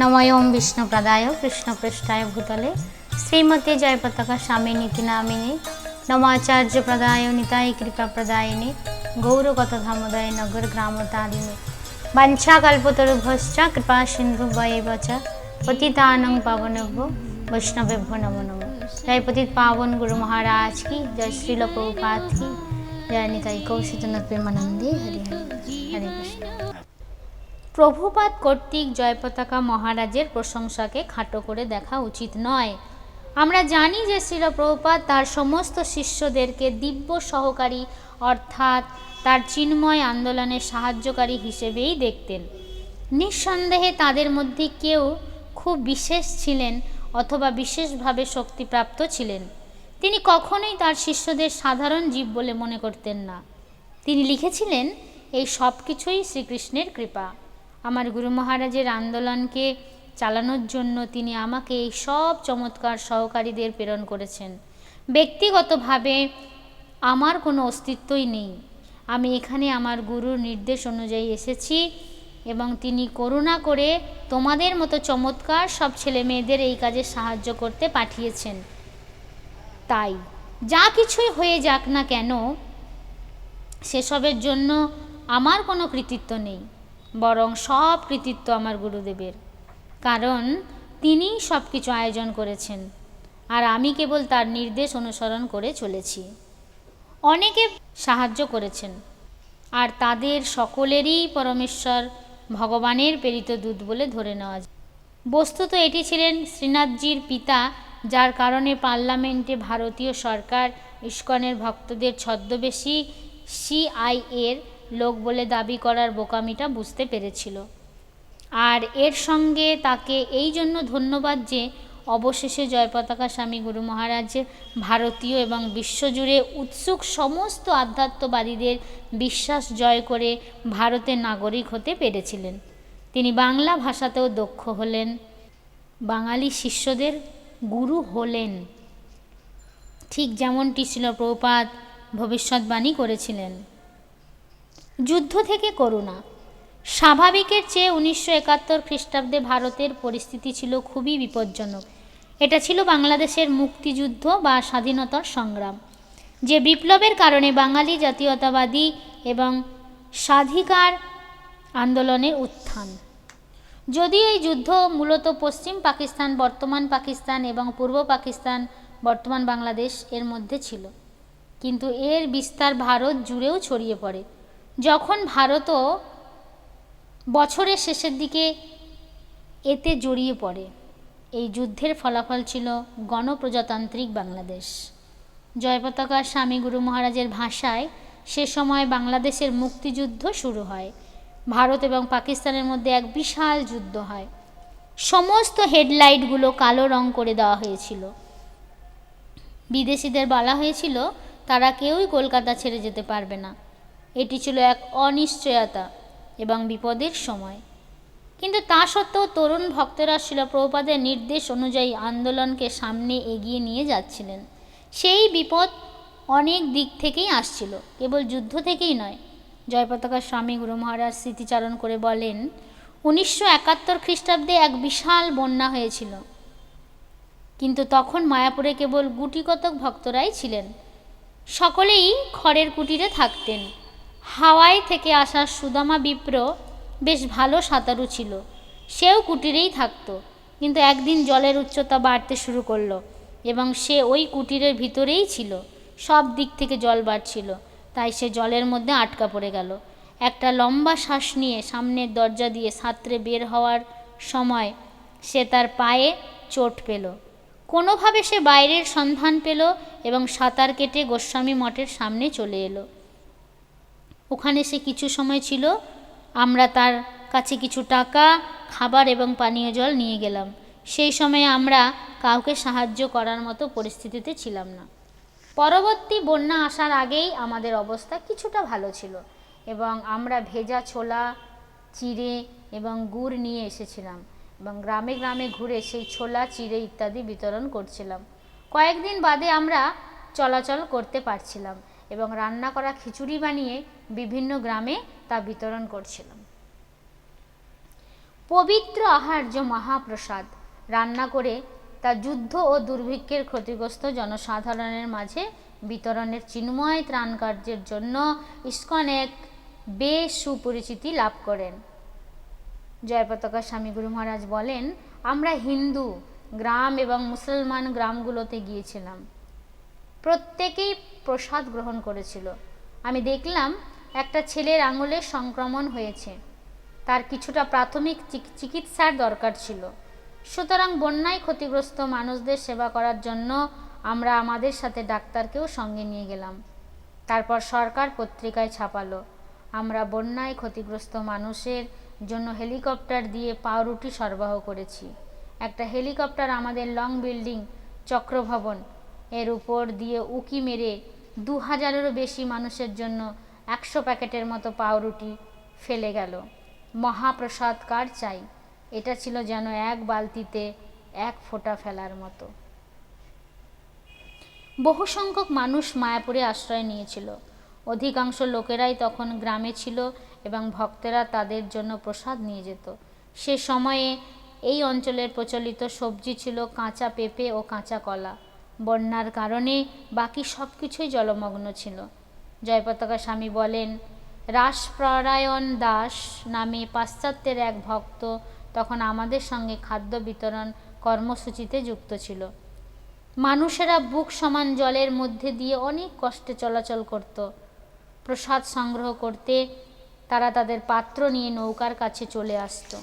নময়ম বিষ্ণুপ্রদায় কৃষ্ণপৃষ্ঠায় ভূতলে। শ্রীমতী জয়পতাকা স্বামী নীতি নামিনী। নমাচার্য প্রদায় নিতাই কৃপা প্রদায়িনী। গৌরগত ধামোদয় নগর গ্রাম তারিণী বাঞ্ছাকল্পতরুভশ্চ কৃপা সিন্ধু বয়েব চ। পতিতানং পাবনভ্য বৈষ্ণবেভ্য নমো নমো। জয় পতিত পাবন গুরু মহারাজ কি? জয় শ্রীল প্রভুপাত জয় নিতাই কৌশিতনাথ প্রেমানন্দে হরি হরি। হরে কৃষ্ণ। প্রভুপাত কর্তৃক জয়পতাকা মহারাজের প্রশংসাকে খাটো করে দেখা উচিত নয়। আমরা জানি যে শ্রীল প্রভুপাত তার সমস্ত শিষ্যদেরকে দিব্য সহকারী অর্থাৎ তার চিন্ময় আন্দোলনের সাহায্যকারী হিসেবেই দেখতেন। নিঃসন্দেহে তাদের মধ্যে কেউ খুব বিশেষ ছিলেন অথবা বিশেষভাবে শক্তিপ্রাপ্ত ছিলেন। তিনি কখনোই তার শিষ্যদের সাধারণ জীব বলে মনে করতেন না। তিনি লিখেছিলেন, এই সব কিছুই শ্রীকৃষ্ণের কৃপা। আমার গুরু মহারাজের আন্দোলনকে চালানোর জন্য তিনি আমাকে এই সব চমৎকার সহকারীদের প্রেরণ করেছেন। ব্যক্তিগতভাবে আমার কোনো অস্তিত্বই নেই। আমি এখানে আমার গুরুর নির্দেশ অনুযায়ী এসেছি এবং তিনি করুণা করে তোমাদের মতো চমৎকার সব ছেলে মেয়েদের এই কাজে সাহায্য করতে পাঠিয়েছেন। তাই যা কিছুই হয়ে যাক না কেন, সেসবের জন্য আমার কোনো কৃতিত্ব নেই। বরং সব কৃতিত্ব আমার গুরুদেবের। কারণ তিনিই সব কিছু আয়োজন করেছেন, আর আমি কেবল তার নির্দেশ অনুসরণ করে চলেছি। অনেকে সাহায্য করেছেন, আর তাদের সকলেরই পরমেশ্বর ভগবানের প্রেরিত দূত বলে ধরে নেওয়া যায়। বস্তুত এটি ছিলেন শ্রীনাথজির পিতা, যার কারণে পার্লামেন্টে ভারতীয় সরকার ইস্কনের ভক্তদের ছদ্মবেশী সিআইএর লোক বলে দাবি করার বোকামিটা বুঝতে পেরেছিল। আর এর সঙ্গে তাকে এই জন্য ধন্যবাদ যে অবশেষে জয়পতাকা স্বামী গুরু মহারাজের ভারতীয় এবং বিশ্বজুড়ে উৎসুক সমস্ত আধ্যাত্মবাদীদের বিশ্বাস জয় করে ভারতের নাগরিক হতে পেরেছিলেন। তিনি বাংলা ভাষাতেও দক্ষ হলেন। বাঙালি শিষ্যদের গুরু হলেন। ঠিক যেমনটি ছিল প্রপাত ভবিষ্যৎবাণী করেছিলেন। যুদ্ধ থেকে করুণা। স্বাভাবিকের চেয়ে উনিশশো একাত্তর খ্রিস্টাব্দে ভারতের পরিস্থিতি ছিল খুবই বিপজ্জনক। এটা ছিল বাংলাদেশের মুক্তিযুদ্ধ বা স্বাধীনতার সংগ্রাম। যে বিপ্লবের কারণে বাঙালি জাতীয়তাবাদী এবং স্বাধিকার আন্দোলনের উত্থান। যদি এই যুদ্ধ মূলত পশ্চিম পাকিস্তান, বর্তমান পাকিস্তান এবং পূর্ব পাকিস্তান, বর্তমান বাংলাদেশ এর মধ্যে ছিল। কিন্তু এর বিস্তার ভারত জুড়েও ছড়িয়ে পড়ে। যখন ভারতও বছরের শেষের দিকে এতে জড়িয়ে পড়ে, এই যুদ্ধের ফলাফল ছিল গণপ্রজাতান্ত্রিক বাংলাদেশ। জয়পতাকার স্বামী গুরু মহারাজের ভাষায় সে সময় বাংলাদেশের মুক্তিযুদ্ধ শুরু হয়। ভারত এবং পাকিস্তানের মধ্যে এক বিশাল যুদ্ধ হয়। সমস্ত হেডলাইটগুলো কালো রং করে দেওয়া হয়েছিল। বিদেশিদের বলা হয়েছিল, তারা কেউই কলকাতা ছেড়ে যেতে পারবে না। এটি ছিল এক অনিশ্চয়তা এবং বিপদের সময়। কিন্তু তা সত্ত্বেও তরুণ ভক্তরা শিলপ্রভুপাদের নির্দেশ অনুযায়ী আন্দোলনকে সামনে এগিয়ে নিয়ে যাচ্ছিলেন। সেই বিপদ অনেক দিক থেকেই আসছিল, কেবল যুদ্ধ থেকেই নয়। জয়পতাকা স্বামী গুরু মহারাজ স্মৃতিচারণ করে বলেন, উনিশশো একাত্তর খ্রিস্টাব্দে এক বিশাল বন্যা হয়েছিল। কিন্তু তখন মায়াপুরে কেবল গুটিকতক ভক্তরাই ছিলেন। সকলেই খড়ের কুটিরে থাকতেন। হাওয়াই থেকে আসা সুদামা বিপ্র বেশ ভালো সাঁতারু ছিল। সেও কুটিরেই থাকতো, কিন্তু একদিন জলের উচ্চতা বাড়তে শুরু করল এবং সে ওই কুটিরের ভিতরেই ছিল। সব দিক থেকে জল বাড়ছিল, তাই সে জলের মধ্যে আটকা পড়ে গেল। একটা লম্বা শ্বাস নিয়ে সামনের দরজা দিয়ে সাঁতরে বের হওয়ার সময় সে তার পায়ে চোট পেল। কোনোভাবে সে বাইরের সন্ধান পেল এবং সাঁতার কেটে গোস্বামী মঠের সামনে চলে এলো। ওখানে সে কিছু সময় ছিল। আমরা তার কাছে কিছু টাকা, খাবার এবং পানীয় জল নিয়ে গেলাম। সেই সময়ে আমরা কাউকে সাহায্য করার মতো পরিস্থিতিতে ছিলাম না। পরবর্তী বন্যা আসার আগেই আমাদের অবস্থা কিছুটা ভালো ছিল এবং আমরা ভেজা ছোলা, চিড়ে এবং গুড় নিয়ে এসেছিলাম এবং গ্রামে গ্রামে ঘুরে সেই ছোলা, চিড়ে ইত্যাদি বিতরণ করছিলাম। কয়েকদিন বাদে আমরা চলাচল করতে পারছিলাম এবং রান্না করা খিচুড়ি বানিয়ে বিভিন্ন গ্রামে তা বিতরণ করছিলাম। পবিত্র আহার্য মহাপ্রসাদ রান্না করে তা যুদ্ধ ও দুর্ভিক্ষের ক্ষতিগ্রস্ত জনসাধারণের মাঝে বিতরণের চিন্ময় ত্রাণ কার্যের জন্য ইস্কন এক বেশ সুপরিচিতি লাভ করেন। জয়পতাকা স্বামী গুরু মহারাজ বলেন, আমরা হিন্দু, গ্রাম এবং মুসলমান গ্রামগুলোতে গিয়েছিলাম। প্রত্যেকেই প্রসাদ গ্রহণ করেছিল। আমি দেখলাম একটা ছেলের আঙুলে সংক্রমণ হয়েছে। তার কিছুটা প্রাথমিক চিক- চিকিৎসার দরকার ছিল। সুতরাং বন্যায় ক্ষতিগ্রস্ত মানুষদের সেবা করার জন্য আমরা আমাদের সাথে ডাক্তারকেও সঙ্গে নিয়ে গেলাম। তারপর সরকার পত্রিকায় ছাপালো। আমরা বন্যায় ক্ষতিগ্রস্ত মানুষের জন্য হেলিকপ্টার দিয়ে পাউরুটি সরবরাহ করেছি। একটা হেলিকপ্টার আমাদের লং বিল্ডিং, চক্রভবন, এর উপর দিয়ে উকি মেরে দু হাজারেরও বেশি মানুষের জন্য একশো প্যাকেটের মতো পাউরুটি ফেলে গেল। মহাপ্রসাদ কার চাই, এটা ছিল যেন এক বালতিতে এক ফোঁটা ফেলার মতো। বহু সংখ্যক মানুষ মায়াপুরে আশ্রয় নিয়েছিল। অধিকাংশ লোকেরাই তখন গ্রামে ছিল এবং ভক্তেরা তাদের জন্য প্রসাদ নিয়ে যেত। সে সময়ে এই অঞ্চলের প্রচলিত সবজি ছিল কাঁচা পেঁপে ও কাঁচা কলা। বন্যার কারণে বাকি সব কিছুই জলমগ্ন ছিল। জয়পতাকা স্বামী বলেন রাসপরায়ণ দাস নামে পাশ্চাত্যের এক ভক্ত তখন আমাদের সঙ্গে খাদ্য বিতরণ কর্মসূচিতে যুক্ত ছিল। মানুষেরা বুক সমান জলের মধ্যে দিয়ে অনেক কষ্টে চলাচল করত। প্রসাদ সংগ্রহ করতে তারা তাদের পাত্র নিয়ে নৌকার কাছে চলে আসতো।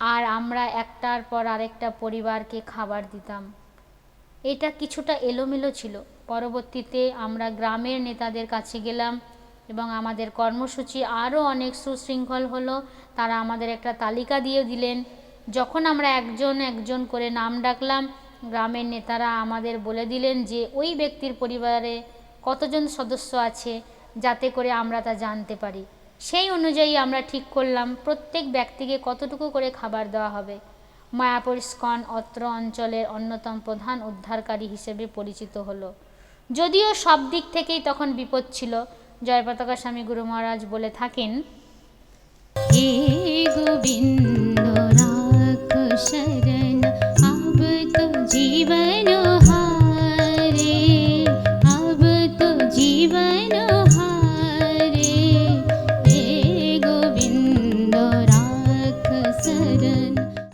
আর আমরা একটার পর আরেকটা পরিবারকে খাবার দিতাম। এটা কিছুটা এলোমেলো ছিল। পরবর্তীতে আমরা গ্রামের নেতাদের কাছে গেলাম এবং আমাদের কর্মসূচি আরও অনেক সুশৃঙ্খল হলো। তারা আমাদের একটা তালিকা দিয়ে দিলেন। যখন আমরা একজন একজন করে নাম ডাকলাম, গ্রামের নেতারা আমাদের বলে দিলেন যে, ওই ব্যক্তির পরিবারে কতজন সদস্য আছে যাতে করে আমরা তা জানতে পারি? সেই অনুযায়ী আমরা ঠিক করলাম, প্রত্যেক ব্যক্তিকে কতটুকু করে খাবার দেওয়া হবে। মায়াপুর স্কন অত্র অঞ্চলের অন্যতম প্রধান উদ্ধারকারী হিসেবে পরিচিত হলো। যদিও সব দিক থেকেই তখন বিপদ ছিল। জয়পতাকা স্বামী গুরু মহারাজ বলে থাকেন গোবিন্দ